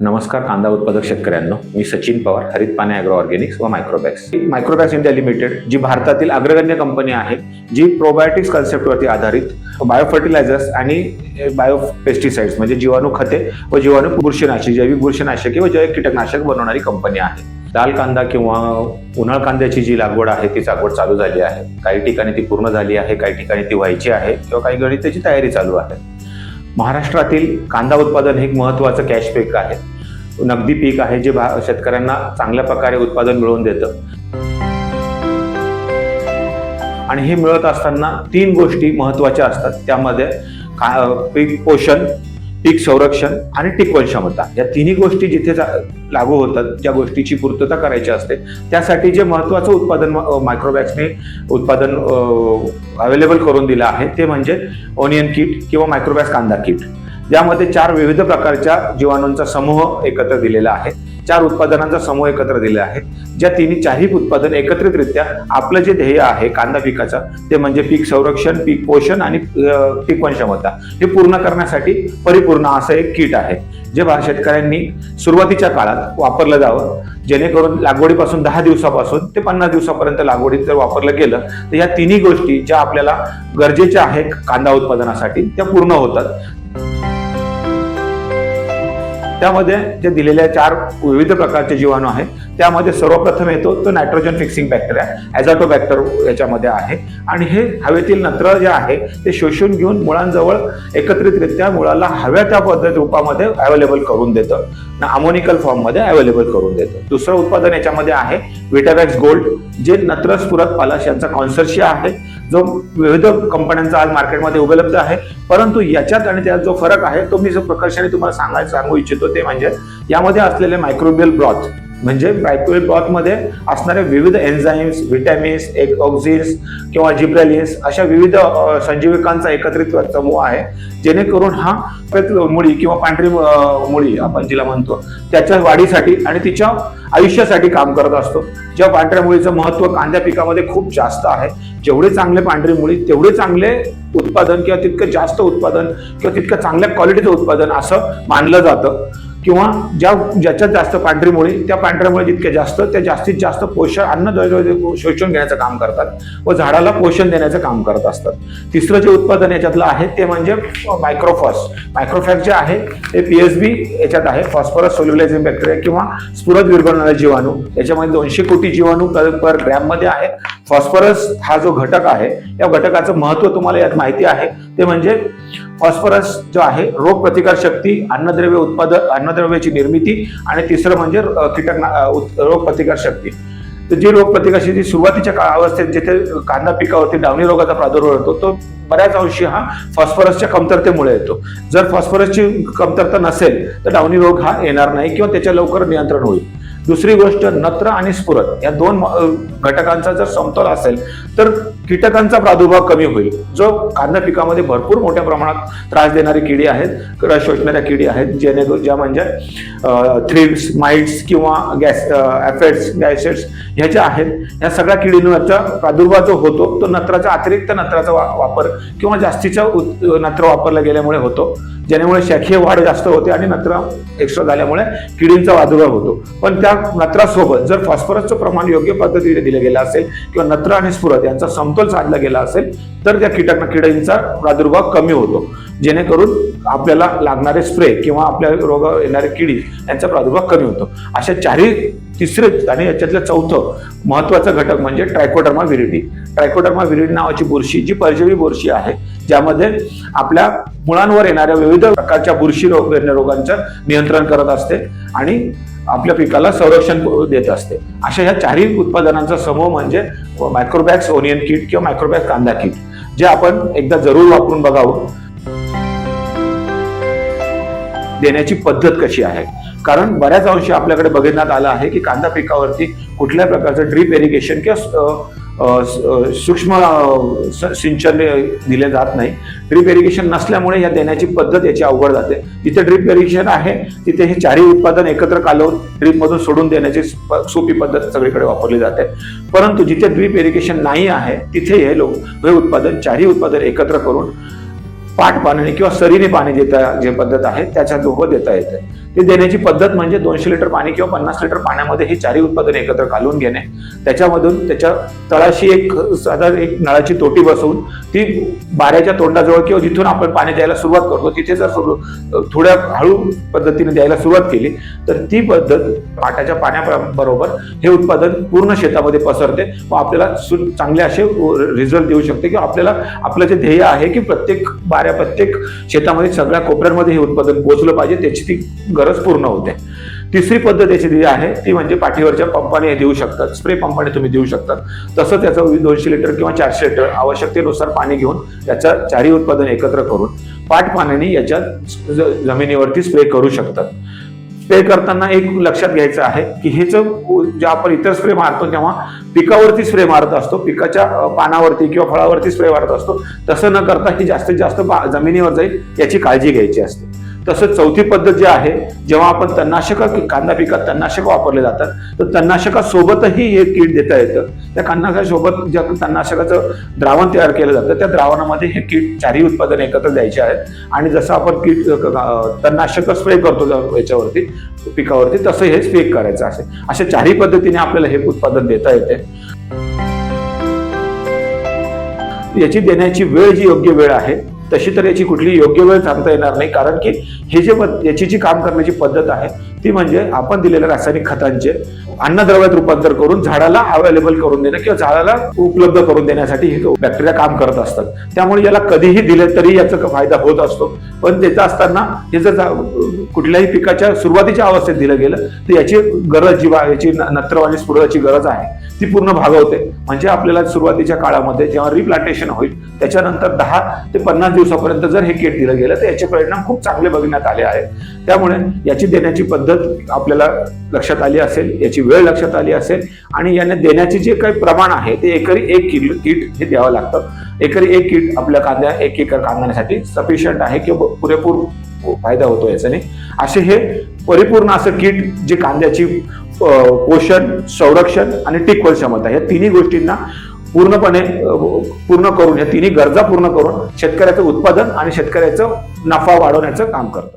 नमस्कार कांदा उत्पादक शेतकऱ्यांनो. मी सचिन पवार हरित पाने अॅग्रो ऑर्गॅनिक्स व मायक्रोबॅक्स मायक्रोबॅक्स इंडिया लिमिटेड जी भारतातील अग्रगण्य कंपनी आहे जी प्रोबायोटिक्स कन्सेप्टवरती आधारित बायोफर्टिलायझर्स आणि बायो पेस्टिसाइड्स म्हणजे जीवाणू खते व जीवाणू बुरशीनाशक जैविक बुरशीनाशके व जैविक कीटकनाशक बनवणारी कंपनी आहे. लाल कांदा किंवा उन्हाळ कांद्याची जी लागवड आहे ती लागवड चालू झाली आहे. काही ठिकाणी ती पूर्ण झाली आहे काही ठिकाणी ती व्हायची आहे किंवा काही गणित त्याची तयारी चालू आहे. महाराष्ट्रातील कांदा उत्पादन हे एक महत्त्वाचं कॅश पीक आहे. नगदी पीक आहे जे भा शेतकऱ्यांना चांगल्या प्रकारे उत्पादन मिळवून देतं. आणि हे मिळत असताना तीन गोष्टी महत्त्वाच्या असतात. त्यामध्ये का पीक पोषण पीक संरक्षण आणि टिकवण क्षमता या तिन्ही गोष्टी जिथे जा- लागू होतात ज्या गोष्टीची पूर्तता करायची असते त्यासाठी जे महत्त्वाचं उत्पादन मायक्रोबॅक्सने उत्पादन अवेलेबल करून दिलं आहे ते म्हणजे ओनियन किट किंवा मायक्रोबॅक्स कांदा किट यामध्ये चार विविध प्रकारच्या जीवाणूंचा समूह एकत्र दिलेला आहे. चार उत्पादनांचा समूह एकत्र दिला आहे ज्या तिन्ही चारही उत्पादन एकत्रितरित्या आपलं जे ध्येय आहे कांदा पिकाचं ते म्हणजे पीक संरक्षण पीक पोषण आणि अं, टिकवण क्षमता हे पूर्ण करण्यासाठी परिपूर्ण असं एक किट आहे. जे भा- शेतकऱ्यांनी सुरुवातीच्या काळात वापरलं जावं. जेणेकरून लागवडीपासून दहा दिवसापासून ते पन्नास दिवसापर्यंत लागवडीत जर वापरलं गेलं तर या तिन्ही गोष्टी ज्या आपल्याला गरजेच्या आहेत कांदा उत्पादनासाठी त्या पूर्ण होतात. त्यामध्ये जे दिलेल्या चार विविध प्रकारचे जीवाणू आहेत त्यामध्ये सर्वप्रथम येतो तो नायट्रोजन फिक्सिंग बॅक्टेरिया ॲझॉटोबॅक्टर याच्यामध्ये आहे. आणि हे हवेतील नत्र जे आहे ते शोषून घेऊन मुळांजवळ एकत्रितरित्या मुळाला हव्या त्या पद्धत रूपामध्ये अवेलेबल करून देतं. अमोनिकल फॉर्ममध्ये अवेलेबल करून देतं. दुसरं उत्पादन याच्यामध्ये आहे विटावॅक्स गोल्ड जे नत्र स्फुरत पालाश यांचा कॉन्सर्शिया आहे. जो विविध कंपन्यांचा आज मार्केटमध्ये उपलब्ध आहे परंतु याच्यात आणि त्यात जो फरक आहे तो मी जो प्रकर्षाने तुम्हाला सांगायला सांगू इच्छितो ते म्हणजे यामध्ये असलेले मायक्रोबियल ब्रॉथ म्हणजे मायक्रोबियल ब्रॉथमध्ये असणाऱ्या विविध एन्झाईम्स व्हिटॅमिन्स एक ऑक्झिन्स किंवा जिब्रॅलिन्स अशा विविध संजीविकांचा एकत्रित समूह आहे. जेणेकरून हा मुळी किंवा पांढरी मुळी आपण जिला म्हणतो त्याच्या वाढीसाठी आणि तिच्या आयुष्यासाठी काम करत असतो. ज्या पांढऱ्या मुळीचं महत्त्व कांद्या पिकामध्ये खूप जास्त आहे जेवढे चांगले पांढरी मुळी तेवढे चांगले उत्पादन किंवा तितकं जास्त उत्पादन किंवा तितकं चांगल्या क्वालिटीचं उत्पादन असं मानलं जातं. किंवा ज्या ज्याच्यात जास्त पांढरीमुळे त्या पांढऱ्यामुळे जितक्या जास्त त्या जास्तीत जास्त पोषण अन्न शोषून घेण्याचं काम करतात व झाडाला पोषण देण्याचं काम करत असतात. तिसरं जे उत्पादन याच्यातलं आहे ते म्हणजे मायक्रोफॉस. मायक्रोफॅक जे आहे ते पी एस बी याच्यात आहे. फॉस्फरस सोल्युलायझिंग बॅक्टेरिया किंवा स्फुरत विरघळणारे जीवाणू. याच्यामध्ये दोनशे कोटी जीवाणू पर पर ग्रॅममध्ये आहे फॉस्फरस हा जो घटक आहे या घटकाचं महत्त्व तुम्हाला यात माहिती आहे. ते म्हणजे फॉस्फरस जो आहे रोग प्रतिकार शक्ती अन्नद्रव्य उत्पादन अन्नद्रव्याची निर्मिती आणि तिसरं म्हणजे कीटकना कीटक रोग प्रतिकार शक्ती. तर जी रोग प्रतिकारशक्ती सुरुवातीच्या काळ अवस्थेत जिथे कांदा पिकावरती डावणी रोगाचा प्रादुर्भाव होतो तो बऱ्याच अंशी हा फॉस्फरसच्या कमतरतेमुळे येतो. जर फॉस्फरसची कमतरता नसेल तर डावणी रोग हा येणार नाही किंवा त्याच्या लवकर नियंत्रण होईल. दुसरी गोष्ट नत्र आणि स्फुरत या दोन घटकांचा जर समतोल असेल तर कीटकांचा प्रादुर्भाव कमी होईल. जो कांदा पिकामध्ये भरपूर मोठ्या प्रमाणात त्रास देणारी किडी आहेत रस शोषणाऱ्या किडी आहेत जेणेकरून ज्या म्हणजे थ्रिप्स माइट्स किंवा गॅस ॲफेट्स गॅसेट्स ह्या ज्या आहेत ह्या सगळ्या किडींवरचा प्रादुर्भाव जो होतो तो नत्राचा अतिरिक्त नत्राचा वा- वापर किंवा जास्तीचा उत- नत्र वापरला गेल्यामुळे होतो. ज्यामुळे शाखीय वाढ जास्त होते आणि नत्र एक्स्ट्रा झाल्यामुळे किडींचा प्रादुर्भाव होतो. पण त्या नत्रासोबत जर फॉस्फरसचं प्रमाण योग्य पद्धतीने दिलं गेलं असेल किंवा नत्र आणि स्फुरत यांचा समतोल साधला गेला असेल तर त्या कीटक किड्यांचा प्रादुर्भाव कमी होतो. जेणेकरून आपल्याला लागणारे स्प्रे किंवा आपल्या रोग येणारे किडी यांचा प्रादुर्भाव कमी होतो. अशा चारही तिसरे आणि याच्यातलं चौथं महत्वाचं घटक म्हणजे ट्रायकोडर्मा विरिडी ट्रायकोडर्मा विरिडी नावाची बुरशी जी परजीवी बुरशी आहे ज्यामध्ये आपल्या मुळांवर येणाऱ्या विविध प्रकारच्या बुरशी रोग रोगांचं नियंत्रण करत असते आणि आपल्या पिकाला संरक्षण देत असते. अशा ह्या चारही उत्पादनांचा समूह म्हणजे मायक्रोबॅक्स ओनियन किट किंवा मायक्रोबॅक्स कांदा किट जे आपण एकदा जरूर वापरून बघावं. देण्याची पद्धत कशी आहे? कारण बऱ्याच अंशी आपल्याकडे बघण्यात आलं आहे की कांदा पिकावरती कुठल्या प्रकारचं ड्रीप इरिगेशन किंवा सूक्ष्म सिंचन दिले जात नाही. ड्रीप इरिगेशन नसल्यामुळे या देण्याची पद्धत याची अवघड जाते. जिथे ड्रीप इरिगेशन आहे तिथे हे चारही उत्पादन एकत्र कालवून ड्रीपमधून सोडून देण्याची सोपी पद्धत सगळीकडे वापरली जाते. परंतु जिथे ड्रीप इरिगेशन नाही आहे तिथे हे लोक हे उत्पादन चारही उत्पादन एकत्र करून पाठ पाण्याने किंवा सरीने पाणी देता जे पद्धत आहे त्याच्या दोघं देता येते. ते देण्याची पद्धत म्हणजे दोनशे लिटर पाणी किंवा पन्नास लिटर पाण्यामध्ये हे चारही उत्पादन एकत्र घालून घेणे. त्याच्यामधून त्याच्या तळाशी एक साधारण एक नळाची तोटी बसवून ती बाऱ्याच्या तोंडाजवळ किंवा जिथून आपण पाणी द्यायला सुरुवात करतो तिथे जर सुरू थोड्या हळू पद्धतीने द्यायला सुरुवात केली तर ती पद्धत पाटाच्या पाण्याबरोबर हे उत्पादन पूर्ण शेतामध्ये पसरते. व आपल्याला सु- चांगले असे रिझल्ट देऊ शकते किंवा आपल्याला आपलं जे ध्येय आहे की प्रत्येक बाऱ्या प्रत्येक शेतामध्ये सगळ्या कोपऱ्यांमध्ये हे उत्पादन पोहोचलं पाहिजे त्याची ती गरज पूर्ण होते. तिसरी पद्धत याची जी आहे ती म्हणजे पाठीवरच्या पंपाने देऊ शकतात स्प्रे पंपाने तुम्ही देऊ शकतात. तसं त्याचं दोनशे लिटर किंवा चारशे लिटर आवश्यकतेनुसार पाणी घेऊन त्याचा चारही उत्पादन एकत्र करून पाठ पाण्याने याच्या जमिनीवरती स्प्रे करू शकतात. स्प्रे करताना एक लक्षात घ्यायचं आहे की हेच जे आपण इतर स्प्रे मारतो तेव्हा पिकावरती स्प्रे मारत असतो पिकाच्या पानावरती किंवा फळावरती स्प्रे मारत असतो तसं न करता ही जास्तीत जास्त जमिनीवर जाईल याची काळजी घ्यायची असते. तसंच चौथी पद्धत जी आहे जेव्हा आपण तणनाशक कांदा पिकात तणनाशक वापरले जातात तर तणनाशकासोबतही हे कीट देता येतं. त्या तणनाशकासोबत ज्या तणनाशकाचं द्रावण तयार केलं जातं त्या द्रावणामध्ये हे कीट चारही उत्पादन एकत्र द्यायचे आहेत. आणि जसं आपण कीट तणनाशक स्प्रे करतो याच्यावरती पिकावरती तसं हे स्प्रे करायचं असेल अशा चारही पद्धतीने आपल्याला हे उत्पादन देता येते. याची देण्याची वेळ जी योग्य वेळ आहे. तशी तर याची कुठली योग्य वेळ सांगता येणार नाही कारण की हे जे याची जी काम करण्याची पद्धत आहे ती म्हणजे आपण दिलेल्या रासायनिक खतांचे अन्नद्रव्यात रूपांतर करून झाडाला अवेलेबल करून देणं किंवा झाडाला उपलब्ध करून देण्यासाठी हे बॅक्टेरिया काम करत असतात. त्यामुळे याला कधीही दिले तरी याचा फायदा होत असतो. पण त्याचा असताना हे जर कुठल्याही पिकाच्या सुरुवातीच्या अवस्थेत दिलं गेलं तर याची गरज जी याची नत्र नत्रवाणी स्फुरदाची गरज आहे. ती पूर्ण भागवते. म्हणजे आपल्याला सुरुवातीच्या काळामध्ये जेव्हा रिप्लांटेशन होईल त्याच्यानंतर दहा ते पन्नास दिवसापर्यंत जर हे किट दिलं गेलं तर याचे परिणाम खूप चांगले बघण्यात आले आहेत. त्यामुळे याची देण्याची पद्धत आपल्याला लक्षात आली असेल याची वेळ लक्षात आली असेल आणि याने देण्याचे जे काही प्रमाण आहे ते एकरी एक किलो किट हे द्यावं लागतं. एकरी एक किट आपल्या कांद्या एक एकर कांद्यासाठी सफिशियंट आहे किंवा पुरेपूर फायदा होतो याच्याने. असे हे परिपूर्ण असं किट जे कांद्याची पोषण संरक्षण आणि टिकवण क्षमता या तिन्ही गोष्टींना पूर्णपणे पूर्ण करून या तिन्ही गरजा पूर्ण करून शेतकऱ्याचं उत्पादन आणि शेतकऱ्याचं नफा वाढवण्याचं काम करतं.